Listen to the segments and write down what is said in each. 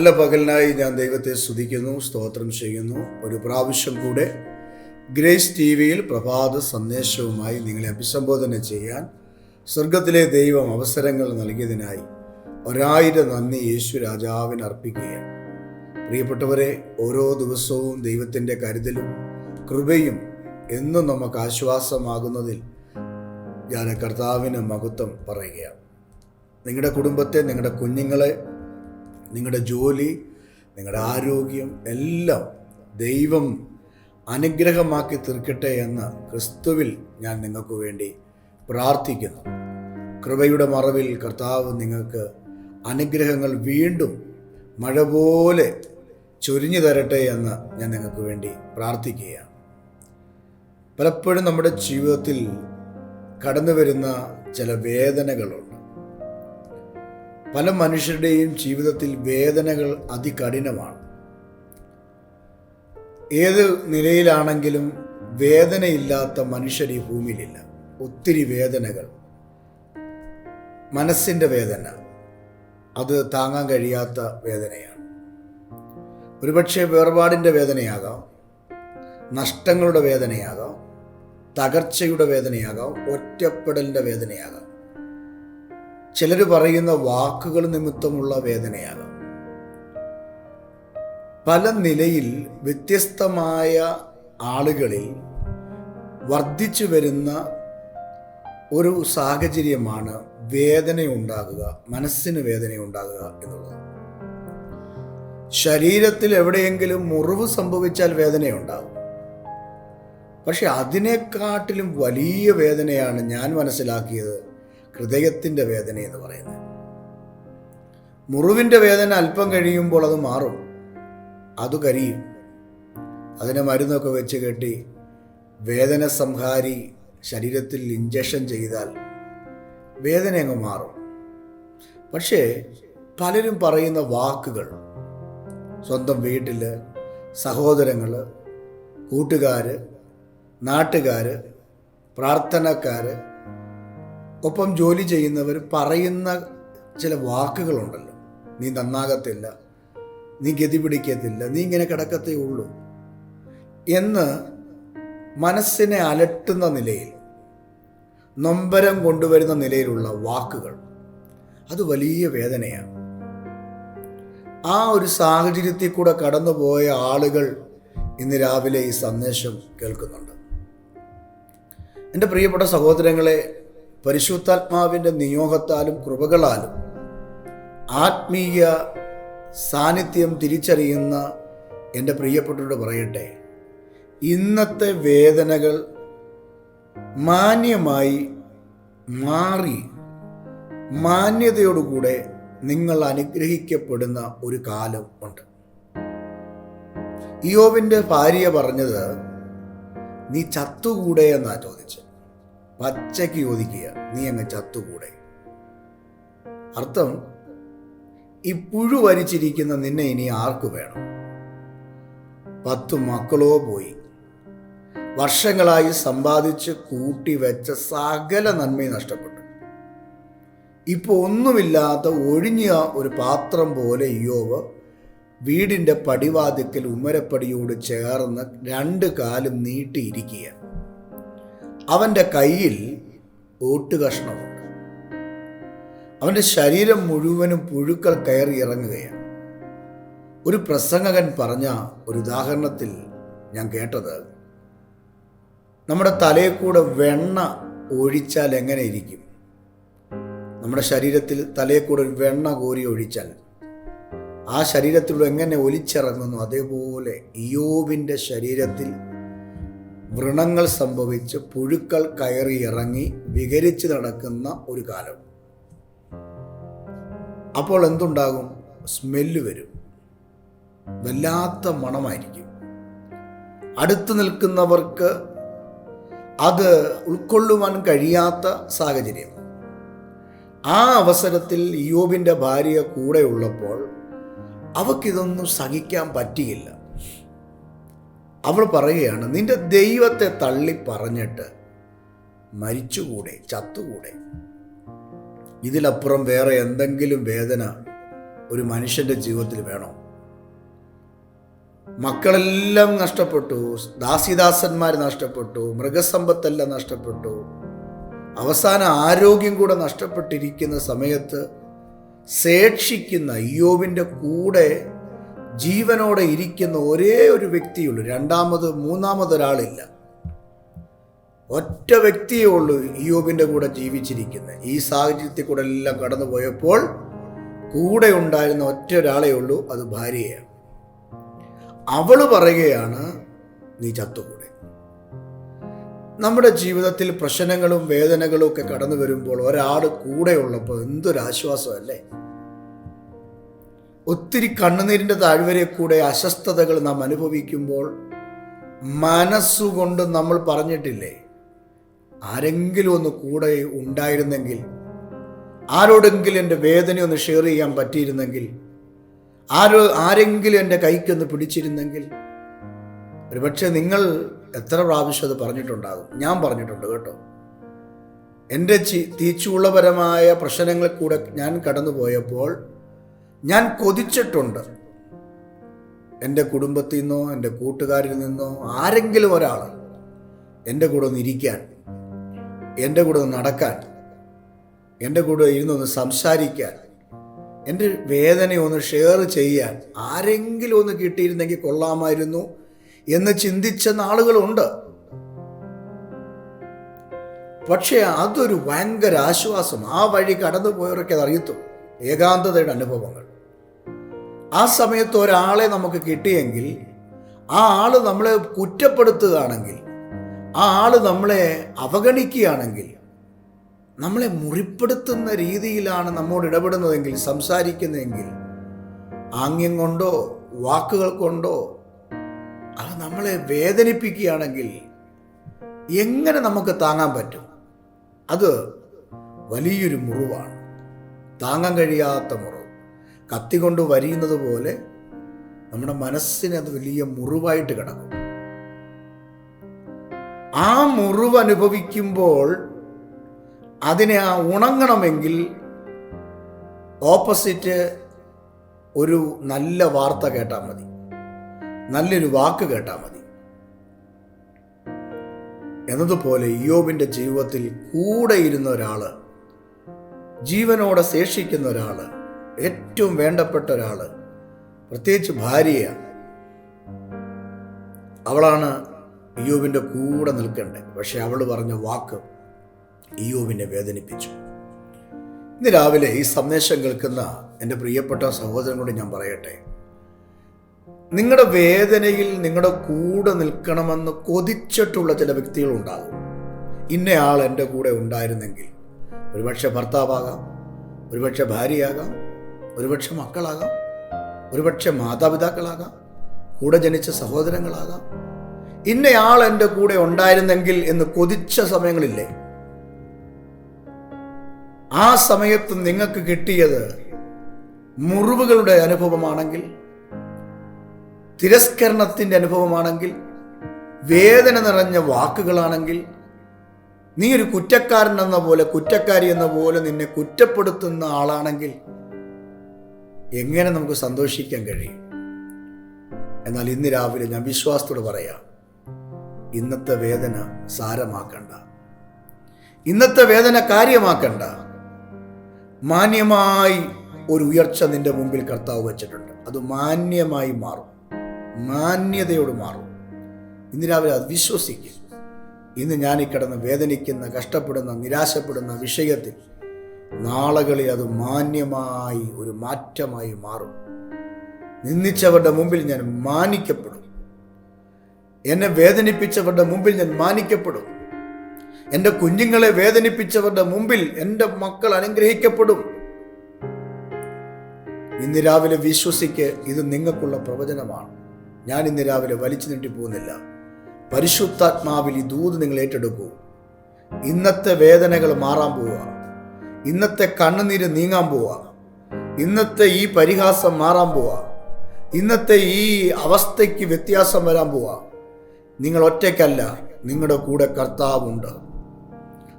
നല്ല പകലിനായി ഞാൻ ദൈവത്തെ സ്തുതിക്കുന്നു സ്തോത്രം ചെയ്യുന്നു. ഒരു പ്രാവശ്യം കൂടെ ഗ്രേസ് ടി വിയിൽ പ്രഭാത സന്ദേശവുമായി നിങ്ങളെ അഭിസംബോധന ചെയ്യാൻ സ്വർഗത്തിലെ ദൈവം അവസരങ്ങൾ നൽകിയതിനായി ഒരായിരം നന്ദി യേശു രാജാവിന് അർപ്പിക്കുകയാണ്. പ്രിയപ്പെട്ടവരെ ഓരോ ദിവസവും ദൈവത്തിന്റെ കരുതലും കൃപയും എന്നും നമുക്ക് ആശ്വാസമാകുന്നതിൽ ഞാൻ കർത്താവിന് മഹത്വം പറയുകയാണ്. നിങ്ങളുടെ കുടുംബത്തെ നിങ്ങളുടെ കുഞ്ഞുങ്ങളെ നിങ്ങളുടെ ജോലി നിങ്ങളുടെ ആരോഗ്യം എല്ലാം ദൈവം അനുഗ്രഹമാക്കി തീർക്കട്ടെ എന്ന് ക്രിസ്തുവിൽ ഞാൻ നിങ്ങൾക്ക് വേണ്ടി പ്രാർത്ഥിക്കുന്നു. കൃപയുടെ മറവിൽ കർത്താവ് നിങ്ങൾക്ക് അനുഗ്രഹങ്ങൾ വീണ്ടും മഴ പോലെ ചൊരിഞ്ഞു തരട്ടെ എന്ന് ഞാൻ നിങ്ങൾക്ക് വേണ്ടി പ്രാർത്ഥിക്കുകയാണ്. പലപ്പോഴും നമ്മുടെ ജീവിതത്തിൽ കടന്നു വരുന്ന ചില വേദനകളുണ്ട്. പല മനുഷ്യരുടെയും ജീവിതത്തിൽ വേദനകൾ അതികഠിനമാണ്. ഏത് നിലയിലാണെങ്കിലും വേദനയില്ലാത്ത മനുഷ്യർ ഈ ഭൂമിയിലില്ല. ഒത്തിരി വേദനകൾ. മനസ്സിന്റെ വേദന. അത് താങ്ങാൻ കഴിയാത്ത വേദനയാണ്. ഒരുപക്ഷെ വേർപാടിന്റെ വേദനയാകാം നഷ്ടങ്ങളുടെ വേദനയാകാം തകർച്ചയുടെ വേദനയാകാം ഒറ്റപ്പെടലിന്റെ വേദനയാകാം. ചിലർ പറയുന്ന വാക്കുകൾ നിമിത്തമുള്ള വേദനയാകാം. പല നിലയിൽ വ്യത്യസ്തമായ ആളുകളിൽ വർദ്ധിച്ചു വരുന്ന ഒരു സാഹചര്യമാണ് വേദനയുണ്ടാകുക മനസ്സിന് വേദനയുണ്ടാകുക എന്നുള്ളത്. ശരീരത്തിൽ എവിടെയെങ്കിലും മുറിവ് സംഭവിച്ചാൽ വേദനയുണ്ടാകും. പക്ഷെ അതിനെക്കാട്ടിലും വലിയ വേദനയാണ് ഞാൻ മനസ്സിലാക്കിയത് ഹൃദയത്തിന്റെ വേദന എന്ന് പറയുന്നത്. മുറിവിന്റെ വേദന അല്പം കഴിയുമ്പോൾ അത് മാറും. അത് കരിയും. അതിനെ മരുന്നൊക്കെ വെച്ച് കെട്ടി വേദന സംഹാരി ശരീരത്തിൽ ഇഞ്ചക്ഷൻ ചെയ്താൽ വേദന അങ്ങ് മാറും. പക്ഷേ പലരും പറയുന്ന വാക്കുകൾ സ്വന്തം വീട്ടിൽ സഹോദരങ്ങൾ കൂട്ടുകാർ നാട്ടുകാർ പ്രാർത്ഥനക്കാർ ഒപ്പം ജോലി ചെയ്യുന്നവർ പറയുന്ന ചില വാക്കുകളുണ്ടല്ലോ. നീ നന്നാകത്തില്ല. നീ ഗതി പിടിക്കത്തില്ല. നീ ഇങ്ങനെ കിടക്കത്തേ ഉള്ളൂ. എന്ന് മനസ്സിനെ അലട്ടുന്ന നിലയിൽ നൊമ്പരം കൊണ്ടുവരുന്ന നിലയിലുള്ള വാക്കുകൾ അത് വലിയ വേദനയാണ്. ആ ഒരു സാഹചര്യത്തിൽ കൂടെ കടന്നുപോയ ആളുകൾ ഇന്ന് രാവിലെ ഈ സന്ദേശം കേൾക്കുന്നുണ്ട്. എന്റെ പ്രിയപ്പെട്ട സഹോദരങ്ങളെ പരിശുദ്ധാത്മാവിന്റെ നിയോഗത്താലും കൃപകളാലും ആത്മീയ സാന്നിധ്യം തിരിച്ചറിയുന്ന എന്റെ പ്രിയപ്പെട്ടവരോട് പറയട്ടെ. ഇന്നത്തെ വേദനകൾ മാന്യമായി മാറി മാന്യതയോടുകൂടെ നിങ്ങൾ അനുഗ്രഹിക്കപ്പെടുന്ന ഒരു കാലം ഉണ്ട്. ഇയോവിന്റെ ഭാര്യ പറഞ്ഞത് നീ ചത്തുകൂടെ എന്നാ ചോദിച്ചത്. പച്ചയ്ക്ക് ചോദിക്കുക നീ അങ്ങ് ചത്തുകൂടെ? അർത്ഥം ഈ പുഴു വരിച്ചിരിക്കുന്ന നിന്നെ ഇനി ആർക്കു വേണം? പത്തു മക്കളോ പോയി. വർഷങ്ങളായി സമ്പാദിച്ച് കൂട്ടി വെച്ച സകല നന്മയും നഷ്ടപ്പെട്ടു. ഇപ്പോൾ ഒന്നുമില്ലാത്ത ഒഴിഞ്ഞ ഒരു പാത്രം പോലെ യോവ് വീടിന്റെ പടിവാതിക്കൽ ഉമ്മരപ്പടിയോട് ചേർന്ന് രണ്ട് കാലും നീട്ടിയിരിക്കുക അവന്റെ കയ്യിൽ ഓട്ടുകഷ്ണമുണ്ട് അവന്റെ ശരീരം മുഴുവനും പുഴുക്കൾ കയറി ഇറങ്ങുകയാണ്. ഒരു പ്രസംഗകൻ പറഞ്ഞ ഒരു ഉദാഹരണത്തിൽ ഞാൻ കേട്ടത്. നമ്മുടെ തലയിൽ കൂടെ വെണ്ണ ഒഴിച്ചാൽ എങ്ങനെ ഇരിക്കും? നമ്മുടെ ശരീരത്തിൽ തലയിൽ കൂടെ ഒരു വെണ്ണ കോരി ഒഴിച്ചാൽ ആ ശരീരത്തിലൂടെ എങ്ങനെ ഒലിച്ചിറങ്ങുന്നു? അതേപോലെ ഇയോബിന്റെ ശരീരത്തിൽ വ്രണങ്ങൾ സംഭവിച്ച് പുഴുക്കൾ കയറി ഇറങ്ങി വികരിച്ച് നടക്കുന്ന ഒരു കാലം. അപ്പോൾ എന്തുണ്ടാകും? സ്മെല്ല് വരും. വല്ലാത്ത മണമായിരിക്കും. അടുത്ത് നിൽക്കുന്നവർക്ക് അത് ഉൾക്കൊള്ളുവാൻ കഴിയാത്ത സാഹചര്യം. ആ അവസരത്തിൽ യോബിന്റെ ഭാര്യ കൂടെ ഉള്ളപ്പോൾ അവക്കിതൊന്നും സഹിക്കാൻ പറ്റിയില്ല. അവൾ പറയുകയാണ് നിന്റെ ദൈവത്തെ തള്ളി പറഞ്ഞിട്ട് മരിച്ചുകൂടെ ചത്തുകൂടെ? ഇതിലപ്പുറം വേറെ എന്തെങ്കിലും വേദന ഒരു മനുഷ്യന്റെ ജീവിതത്തിൽ വേണോ? മക്കളെല്ലാം നഷ്ടപ്പെട്ടു ദാസിദാസന്മാർ നഷ്ടപ്പെട്ടു മൃഗസമ്പത്തെല്ലാം നഷ്ടപ്പെട്ടു. അവസാന ആരോഗ്യം കൂടെ നഷ്ടപ്പെട്ടിരിക്കുന്ന സമയത്ത് ശേഷിക്കുന്ന അയ്യോവിന്റെ കൂടെ ജീവനോടെ ഇരിക്കുന്ന ഒരേ ഒരു വ്യക്തിയുള്ളൂ. രണ്ടാമത് മൂന്നാമതൊരാളില്ല ഒറ്റ വ്യക്തിയേ ഉള്ളൂ ഇയോബിന്റെ കൂടെ ജീവിച്ചിരിക്കുന്നത് ഈ സാഹചര്യത്തിൽ കൂടെ എല്ലാം കടന്നു പോയപ്പോൾ കൂടെ ഉണ്ടായിരുന്ന ഒറ്റ ഒരാളേ ഉള്ളൂ അത് ഭാര്യയാണ്. അവൾ പറയുകയാണ് നീ ചത്തുകൂടെ. നമ്മുടെ ജീവിതത്തിൽ പ്രശ്നങ്ങളും വേദനകളും ഒക്കെ കടന്നു വരുമ്പോൾ ഒരാൾ കൂടെ ഉള്ളപ്പോൾ എന്തൊരാശ്വാസമല്ലേ ഒത്തിരി കണ്ണുനീരിന്റെ താഴ്വരെ കൂടെ അസ്വസ്ഥതകൾ നാം അനുഭവിക്കുമ്പോൾ മനസ്സുകൊണ്ട് നമ്മൾ പറഞ്ഞിട്ടില്ലേ ആരെങ്കിലും ഒന്ന് കൂടെ ഉണ്ടായിരുന്നെങ്കിൽ ആരോടെങ്കിലും എന്റെ വേദന ഒന്ന് ഷെയർ ചെയ്യാൻ പറ്റിയിരുന്നെങ്കിൽ ആരോ ആരെങ്കിലും എന്റെ കൈക്കൊന്ന് പിടിച്ചിരുന്നെങ്കിൽ ഒരുപക്ഷെ നിങ്ങൾ എത്ര പ്രാവശ്യം അത് പറഞ്ഞിട്ടുണ്ടാകും. ഞാൻ പറഞ്ഞിട്ടുണ്ട് കേട്ടോ. എന്റെ ചി തീച്ചുള്ളപരമായ പ്രശ്നങ്ങളിൽ കൂടെ ഞാൻ കടന്നു പോയപ്പോൾ ഞാൻ കൊതിച്ചിട്ടുണ്ട്. എന്റെ കുടുംബത്തിൽ നിന്നോ എന്റെ കൂട്ടുകാരിൽ നിന്നോ ആരെങ്കിലും ഒരാൾ എന്റെ കൂടെ ഒന്ന് ഇരിക്കാൻ എന്റെ കൂടെ ഒന്ന് നടക്കാൻ എന്റെ കൂടെ ഇരുന്നൊന്ന് സംസാരിക്കാൻ എന്റെ വേദന ഒന്ന് ഷെയർ ചെയ്യാൻ ആരെങ്കിലും ഒന്ന് കിട്ടിയിരുന്നെങ്കിൽ കൊള്ളാമായിരുന്നു എന്ന് ചിന്തിച്ച നാളുകളുണ്ട് പക്ഷേ അതൊരു ഭയങ്കര ആശ്വാസം. ആ വഴി കടന്നു പോയവരൊക്കെ അത് അറിയത്തുള്ളൂ. ഏകാന്തതയുടെ അനുഭവങ്ങൾ. ആ സമയത്ത് ഒരാളെ നമുക്ക് കിട്ടിയെങ്കിൽ ആ ആൾ നമ്മളെ കുറ്റപ്പെടുത്തുകയാണെങ്കിൽ ആ ആൾ നമ്മളെ അവഗണിക്കുകയാണെങ്കിൽ നമ്മളെ മുറിപ്പെടുത്തുന്ന രീതിയിലാണ് നമ്മോട് ഇടപെടുന്നതെങ്കിൽ സംസാരിക്കുന്നതെങ്കിൽ ആംഗ്യം കൊണ്ടോ വാക്കുകൾ കൊണ്ടോ അത് നമ്മളെ വേദനിപ്പിക്കുകയാണെങ്കിൽ എങ്ങനെ നമുക്ക് താങ്ങാൻ പറ്റും? അത് വലിയൊരു മുറിവാണ്. താങ്ങാൻ കഴിയാത്ത മുറിവ് കത്തി കൊണ്ട് വരിയുന്നത് പോലെ നമ്മുടെ മനസ്സിന് അത് വലിയ മുറിവായിട്ട് കിടക്കും. ആ മുറിവ് അനുഭവിക്കുമ്പോൾ അതിനെ ആ ഉണങ്ങണമെങ്കിൽ ഓപ്പോസിറ്റ് ഒരു നല്ല വാർത്ത കേട്ടാൽ മതി. നല്ലൊരു വാക്ക് കേട്ടാൽ മതി. എന്നതുപോലെ യോബിന്റെ ജീവിതത്തിൽ കൂടെ ഇരുന്ന ഒരാൾ ജീവനോടെ ശേഷിക്കുന്ന ഒരാൾ ഏറ്റവും വേണ്ടപ്പെട്ട ഒരാൾ പ്രത്യേകിച്ച് ഭാര്യയാണ് അവളാണ് ഇയോബിന്റെ കൂടെ നിൽക്കേണ്ടത്. പക്ഷെ അവൾ പറഞ്ഞ വാക്ക് ഇയോബിനെ വേദനിപ്പിച്ചു. ഇന്ന് രാവിലെ ഈ സന്ദേശം കേൾക്കുന്ന എന്റെ പ്രിയപ്പെട്ട സഹോദരനോട് ഞാൻ പറയട്ടെ. നിങ്ങളുടെ വേദനയിൽ നിങ്ങളുടെ കൂടെ നിൽക്കണമെന്ന് കൊതിച്ചിട്ടുള്ള ചില വ്യക്തികളുണ്ടാകും. ഇന്നയാൾ എന്റെ കൂടെ ഉണ്ടായിരുന്നെങ്കിൽ ഒരുപക്ഷെ ഭർത്താവാകാം ഒരുപക്ഷെ ഭാര്യയാകാം ഒരുപക്ഷെ മക്കളാകാം ഒരുപക്ഷെ മാതാപിതാക്കളാകാം കൂടെ ജനിച്ച സഹോദരങ്ങളാകാം. ഇന്നയാൾ എന്റെ കൂടെ ഉണ്ടായിരുന്നെങ്കിൽ എന്ന് കൊതിച്ച സമയങ്ങളില്ലേ? ആ സമയത്ത് നിങ്ങൾക്ക് കിട്ടിയത് മുറിവുകളുടെ അനുഭവമാണെങ്കിൽ തിരസ്കരണത്തിന്റെ അനുഭവമാണെങ്കിൽ വേദന നിറഞ്ഞ വാക്കുകളാണെങ്കിൽ നീ ഒരു കുറ്റക്കാരൻ എന്ന പോലെ കുറ്റക്കാരി എന്ന പോലെ നിന്നെ കുറ്റപ്പെടുത്തുന്ന ആളാണെങ്കിൽ എങ്ങനെ നമുക്ക് സന്തോഷിക്കാൻ കഴിയും? എന്നാൽ ഇന്ന് രാവിലെ ഞാൻ വിശ്വാസത്തോട് പറയാം ഇന്നത്തെ വേദന സാരമാക്കണ്ട. ഇന്നത്തെ വേദന കാര്യമാക്കണ്ട. മാന്യമായി ഒരു ഉയർച്ച നിന്റെ മുമ്പിൽ കർത്താവ് വെച്ചിട്ടുണ്ട്. അത് മാന്യമായി മാറും. മാന്യതയോട് മാറും. ഇന്ന് രാവിലെ അത് വിശ്വസിക്കും. ഇന്ന് ഞാൻ ഈ കിടന്ന് വേദനിക്കുന്ന കഷ്ടപ്പെടുന്ന നിരാശപ്പെടുന്ന വിഷയത്തിൽ നാളുകളിൽ അത് മാന്യമായി ഒരു മാറ്റമായി മാറും. നിന്ദിച്ചവരുടെ മുമ്പിൽ ഞാൻ മാനിക്കപ്പെടും. എന്നെ വേദനിപ്പിച്ചവരുടെ മുമ്പിൽ ഞാൻ മാനിക്കപ്പെടും. എന്റെ കുഞ്ഞുങ്ങളെ വേദനിപ്പിച്ചവരുടെ മുമ്പിൽ എന്റെ മക്കൾ അനുഗ്രഹിക്കപ്പെടും. ഇന്ന് രാവിലെ വിശ്വസിക്ക് ഇത് നിങ്ങൾക്കുള്ള പ്രവചനമാണ്. ഞാൻ ഇന്ന് രാവിലെ വലിച്ചു നീട്ടി പോകുന്നില്ല. പരിശുദ്ധാത്മാവിൽ ഈ ദൂത് നിങ്ങൾ ഏറ്റെടുക്കൂ ഇന്നത്തെ വേദനകൾ മാറാൻ പോവുക. ഇന്നത്തെ കണ്ണുനീര് നീങ്ങാൻ പോവുക ഇന്നത്തെ ഈ പരിഹാസം മാറാൻ പോവുക ഇന്നത്തെ ഈ അവസ്ഥയ്ക്ക് വ്യത്യാസം വരാൻ പോവുക നിങ്ങൾ ഒറ്റയ്ക്കല്ല നിങ്ങളുടെ കൂടെ കർത്താവുണ്ട്.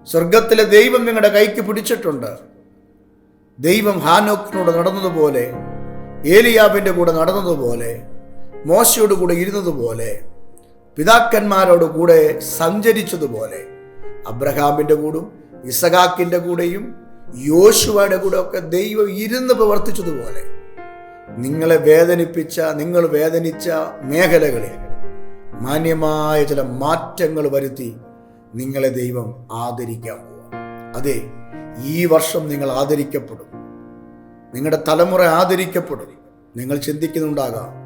സ്വർഗത്തിലെ ദൈവം നിങ്ങളുടെ കൈക്ക് പിടിച്ചിട്ടുണ്ട്. ദൈവം ഹാനോക്കിനോട് നടന്നതുപോലെ ഏലിയാബിന്റെ കൂടെ നടന്നതുപോലെ മോശയോട് കൂടെ ഇരുന്നതുപോലെ പിതാക്കന്മാരോട് കൂടെ സഞ്ചരിച്ചതുപോലെ അബ്രഹാമിന്റെ കൂടും ഇസഹാക്കിന്റെ കൂടെയും യോശുവയുടെ കൂടെ ഒക്കെ ദൈവം ഇരുന്ന് പ്രവർത്തിച്ചതുപോലെ നിങ്ങളെ വേദനിപ്പിച്ച നിങ്ങൾ വേദനിച്ച മേഖലകളിൽ മാന്യമായ ചില മാറ്റങ്ങൾ വരുത്തി നിങ്ങളെ ദൈവം ആദരിക്കാൻ അതെ ഈ വർഷം നിങ്ങൾ ആദരിക്കപ്പെടും. നിങ്ങളുടെ തലമുറ ആദരിക്കപ്പെടും. നിങ്ങൾ ചിന്തിക്കുന്നുണ്ടാകാം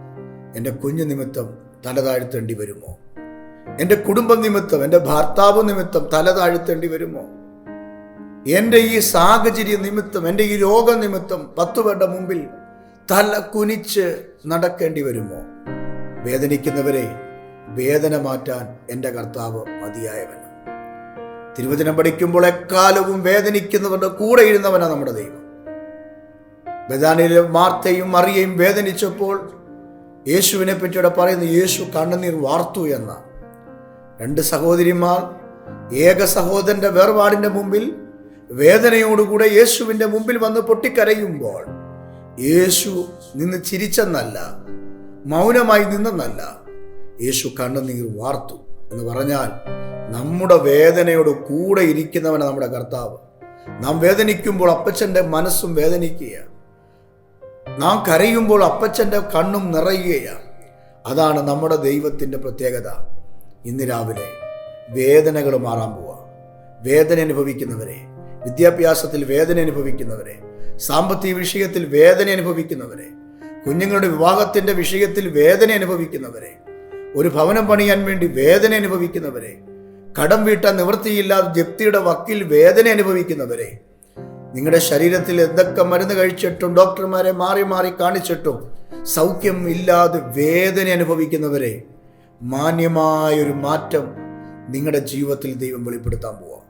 എന്റെ കുഞ്ഞു നിമിത്തം തല താഴ്ത്തേണ്ടി വരുമോ? എന്റെ കുടുംബ നിമിത്തം എന്റെ ഭർത്താവ് നിമിത്തം തല താഴ്ത്തേണ്ടി വരുമോ? എന്റെ ഈ സാഹചര്യ നിമിത്തം എന്റെ ഈ രോഗ നിമിത്തം പത്തു പേരുടെ മുമ്പിൽ തല കുനിച്ച് നടക്കേണ്ടി വരുമോ? വേദനിക്കുന്നവരെ വേദന മാറ്റാൻ എന്റെ കർത്താവ് മതിയായവൻ. തിരുവചനം പഠിക്കുമ്പോൾ എക്കാലവും വേദനിക്കുന്നവരുടെ കൂടെ ഇരുന്നവനാണ് നമ്മുടെ ദൈവം. ബദാനിലെ മാർത്തയും മറിയയും വേദനിച്ചപ്പോൾ യേശുവിനെ പറ്റിയുടെ പറയുന്നത് യേശു കണ്ണുനീർ വാർത്തു എന്ന രണ്ട് സഹോദരിമാർ ഏക സഹോദരന്റെ വേർപാടിന്റെ മുമ്പിൽ വേദനയോടുകൂടെ യേശുവിന്റെ മുമ്പിൽ വന്ന് പൊട്ടിക്കരയുമ്പോൾ യേശു നിന്ന് ചിരിച്ചെന്നല്ല മൗനമായി നിന്നെന്നല്ല. യേശു കണ്ണുനീർ വാർത്തു എന്ന് പറഞ്ഞാൽ നമ്മുടെ വേദനയോട് കൂടെ ഇരിക്കുന്നവനാണ് നമ്മുടെ കർത്താവ്. നാം വേദനിക്കുമ്പോൾ അപ്പച്ചന്റെ മനസ്സും വേദനിക്കുകയാണ്. നാം കരയുമ്പോൾ അപ്പച്ചന്റെ കണ്ണും നിറയുകയാണ്. അതാണ് നമ്മുടെ ദൈവത്തിന്റെ പ്രത്യേകത. ഇന്ന് രാവിലെ വേദനകൾ മാറാൻ പോവാ. വേദന അനുഭവിക്കുന്നവരെ വിദ്യാഭ്യാസത്തിൽ വേദന അനുഭവിക്കുന്നവരെ സാമ്പത്തിക വിഷയത്തിൽ വേദന അനുഭവിക്കുന്നവരെ കുഞ്ഞുങ്ങളുടെ വിവാഹത്തിന്റെ വിഷയത്തിൽ വേദന അനുഭവിക്കുന്നവരെ ഒരു ഭവനം പണിയാൻ വേണ്ടി വേദന അനുഭവിക്കുന്നവരെ കടം വീട്ടാൻ നിവൃത്തിയില്ലാതെ ജപ്തിയുടെ വക്കിൽ വേദന അനുഭവിക്കുന്നവരെ നിങ്ങളുടെ ശരീരത്തിൽ എന്തൊക്കെ മരുന്ന് കഴിച്ചിട്ടും ഡോക്ടർമാരെ മാറി മാറി കാണിച്ചിട്ടും സൗഖ്യം ഇല്ലാതെ വേദന അനുഭവിക്കുന്നവരെ മാന്യമായൊരു മാറ്റം നിങ്ങളുടെ ജീവിതത്തിൽ ദൈവം വെളിപ്പെടുത്താൻ പോവാം.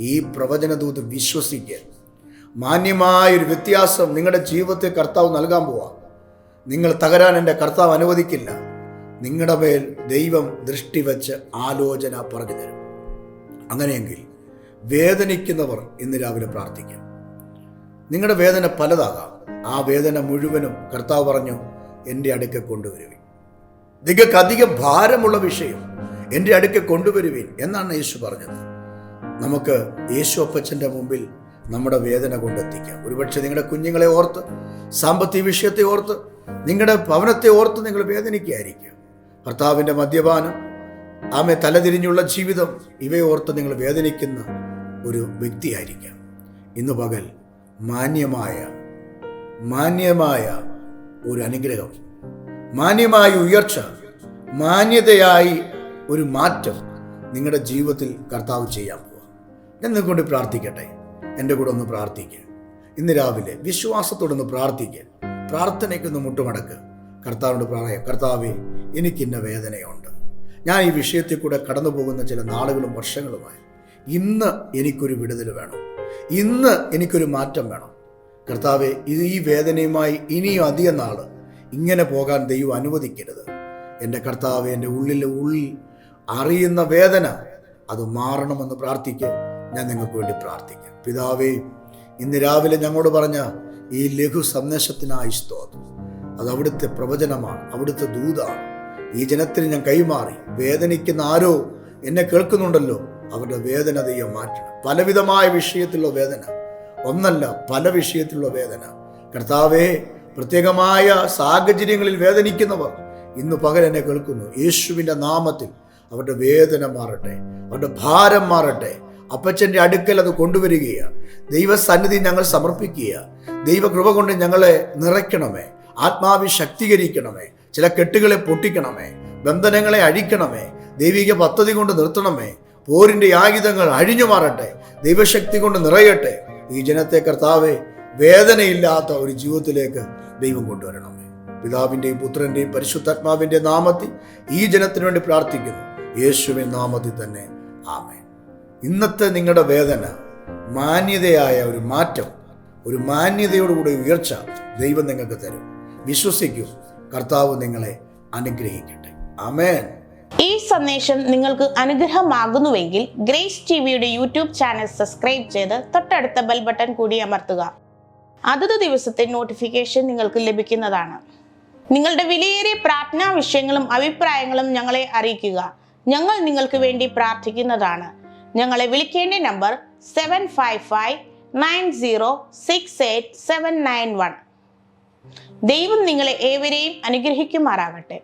ഈ പ്രവചനദൂത് വിശ്വസിക്കുക. മാന്യമായൊരു വ്യത്യാസം നിങ്ങളുടെ ജീവിതത്തെ കർത്താവ് നൽകാൻ പോവാം. നിങ്ങൾ തകരാൻ എന്റെ കർത്താവ് അനുവദിക്കില്ല. നിങ്ങളുടെ മേൽ ദൈവം ദൃഷ്ടി വെച്ച് ആലോചന പറഞ്ഞു തരും. അങ്ങനെയെങ്കിൽ വേദനിക്കുന്നവർ ഇന്ന് രാവിലെ പ്രാർത്ഥിക്കാം. നിങ്ങളുടെ വേദന പലതാകാം. ആ വേദന മുഴുവനും കർത്താവ് പറഞ്ഞു എന്റെ അടുക്ക കൊണ്ടുവരുവിൻ. നിങ്ങൾക്ക് അധികം ഭാരമുള്ള വിഷയം എന്റെ അടുക്ക കൊണ്ടുവരുവിൻ എന്നാണ് യേശു പറഞ്ഞത്. നമുക്ക് യേശു അപ്പച്ചന്റെ മുമ്പിൽ നമ്മുടെ വേദന കൊണ്ടെത്തിക്കാം. ഒരുപക്ഷെ നിങ്ങളുടെ കുഞ്ഞുങ്ങളെ ഓർത്ത് സാമ്പത്തിക വിഷയത്തെ ഓർത്ത് നിങ്ങളുടെ ഭവനത്തെ ഓർത്ത് നിങ്ങൾ വേദനിക്കുകയായിരിക്കും ഭർത്താവിന്റെ മദ്യപാനം ആമെ തലതിരിഞ്ഞുള്ള ജീവിതം ഇവയെ ഓർത്ത് നിങ്ങൾ വേദനിക്കുന്ന ഒരു വ്യക്തിയായിരിക്കാം. ഇന്ന് പകൽ മാന്യമായ മാന്യമായ ഒരു അനുഗ്രഹം മാന്യമായ ഉയർച്ച മാന്യതയായി ഒരു മാറ്റം നിങ്ങളുടെ ജീവിതത്തിൽ കർത്താവ് ചെയ്യാൻ പോവാം ഞാൻ നിങ്ങൾക്കൊണ്ട് പ്രാർത്ഥിക്കട്ടെ. എന്റെ കൂടെ ഒന്ന് പ്രാർത്ഥിക്കുക ഇന്ന് രാവിലെ വിശ്വാസത്തോടൊന്ന് പ്രാർത്ഥിക്കുക പ്രാർത്ഥനയ്ക്കൊന്ന് മുട്ടുമടക്ക്. കർത്താവിനോട് പറയാം കർത്താവെ എനിക്കിന്ന വേദനയുണ്ട്. ഞാൻ ഈ വിഷയത്തിൽ കൂടെ കടന്നു പോകുന്ന ചില നാളുകളും വർഷങ്ങളുമായി ഇന്ന് എനിക്കൊരു വിടുതൽ വേണം. ഇന്ന് എനിക്കൊരു മാറ്റം വേണം. കർത്താവെ ഈ വേദനയുമായി ഇനിയും അധികം നാൾ ഇങ്ങനെ പോകാൻ ദൈവം അനുവദിക്കരുത്. എന്റെ കർത്താവ് എന്റെ ഉള്ളിലെ ഉള്ളിൽ അറിയുന്ന വേദന അത് മാറണമെന്ന് പ്രാർത്ഥിക്കുക ഞാൻ നിങ്ങൾക്ക് വേണ്ടി പ്രാർത്ഥിക്കാം. പിതാവേ ഇന്ന് രാവിലെ ഞങ്ങളോട് പറഞ്ഞ ഈ ലഘു സന്ദേശത്തിനായി സ്തോത്രം. അത് അവിടുത്തെ പ്രവചനമാണ് അവിടുത്തെ ദൂതാണ്. ഈ ജനത്തിന് ഞാൻ കൈമാറി. വേദനിക്കുന്ന ആരോ എന്നെ കേൾക്കുന്നുണ്ടല്ലോ അവരുടെ വേദന മാറ്റണം. പലവിധമായ വിഷയത്തിലുള്ള വേദന. ഒന്നല്ല പല വിഷയത്തിലുള്ള വേദന. കർത്താവേ പ്രത്യേകമായ സാഹചര്യങ്ങളിൽ വേദനിക്കുന്നവർ ഇന്ന് പകൽ എന്നെ കേൾക്കുന്നു. യേശുവിന്റെ നാമത്തിൽ അവരുടെ വേദന മാറട്ടെ അവരുടെ ഭാരം മാറട്ടെ. അപ്പച്ചന്റെ അടുക്കൽ അത് കൊണ്ടുവരികയാണ് ദൈവസന്നിധി ഞങ്ങൾ സമർപ്പിക്കുക ദൈവകൃപ കൊണ്ട് ഞങ്ങളെ നിറയ്ക്കണമേ. ആത്മാവി ശക്തീകരിക്കണമേ. ചില കെട്ടുകളെ പൊട്ടിക്കണമേ. ബന്ധനങ്ങളെ അഴിക്കണമേ. ദൈവിക പദ്ധതി കൊണ്ട് നിർത്തണമേ. പോരിന്റെ ആയുധങ്ങൾ അഴിഞ്ഞു മാറട്ടെ. ദൈവശക്തി കൊണ്ട് നിറയട്ടെ. ഈ ജനത്തെ കർത്താവെ വേദനയില്ലാത്ത ഒരു ജീവിതത്തിലേക്ക് ദൈവം കൊണ്ടുവരണമേ. പിതാവിന്റെയും പുത്രന്റെയും പരിശുദ്ധാത്മാവിന്റെ നാമത്തിൽ ഈ ജനത്തിനു വേണ്ടി പ്രാർത്ഥിക്കുന്നു. യേശുവിൻ നാമത്തിൽ തന്നെ. ആമേ ഇന്നത്തെ നിങ്ങളുടെ വേദന മാന്യതയായ ഒരു മാറ്റം ഒരു മാന്യതയോടുകൂടി ഉയർച്ച ദൈവം നിങ്ങൾക്ക് തരും. വിശ്വസിക്കൂ കർത്താവ് നിങ്ങളെ അനുഗ്രഹിക്കട്ടെ. അമേൻ ഈ സന്ദേശം നിങ്ങൾക്ക് അനുഗ്രഹമാകുന്നുവെങ്കിൽ ഗ്രേസ് ടി വിയുടെ യൂട്യൂബ് ചാനൽ സബ്സ്ക്രൈബ് ചെയ്ത് തൊട്ടടുത്ത ബെൽ ബട്ടൺ കൂടി അമർത്തുക. അതത് ദിവസത്തെ നോട്ടിഫിക്കേഷൻ നിങ്ങൾക്ക് ലഭിക്കുന്നതാണ്. നിങ്ങളുടെ വിലയേറിയ പ്രാർത്ഥനാ വിഷയങ്ങളും അഭിപ്രായങ്ങളും ഞങ്ങളെ അറിയിക്കുക. ഞങ്ങൾ നിങ്ങൾക്ക് വേണ്ടി പ്രാർത്ഥിക്കുന്നതാണ്. ഞങ്ങളെ വിളിക്കേണ്ട number seven five five nine zero six eight seven nine one ദൈവം നിങ്ങളെ ഏവരെയും അനുഗ്രഹിക്കുമാറാകട്ടെ.